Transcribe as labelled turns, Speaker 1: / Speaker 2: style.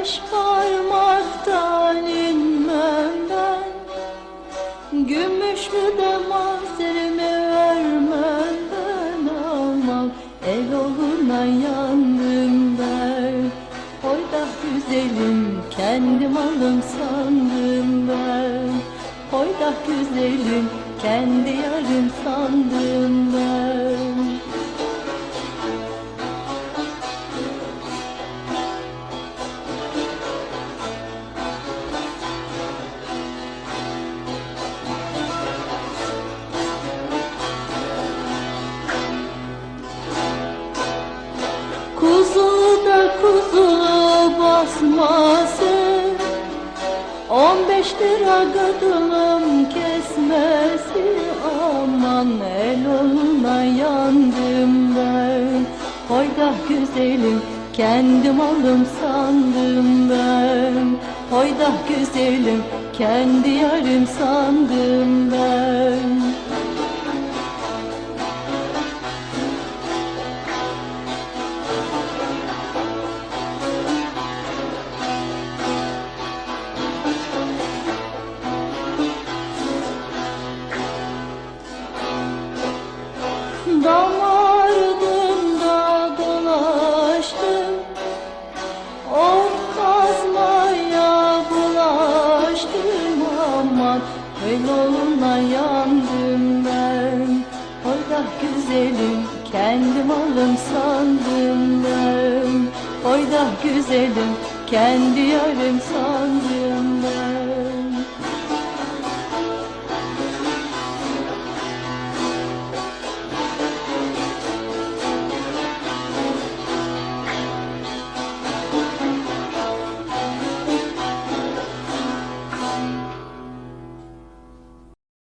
Speaker 1: Beş parmaktan inmem ben Gümüşlü de mazerimi vermem ben Aman el oluna yandım ben Oy da güzelim kendi malım sandım ben Oy da güzelim kendi yarım sandım ben basması. On beş lira kadınım kesmesi. Aman el oluna yandım ben. Oy da güzelim kendi malım sandım ben. Oy da güzelim kendi yarım sandım ben oluna yandım ben. Oy da güzelim kendi malım sandım ben. Oy da güzelim kendi yarım sandım ben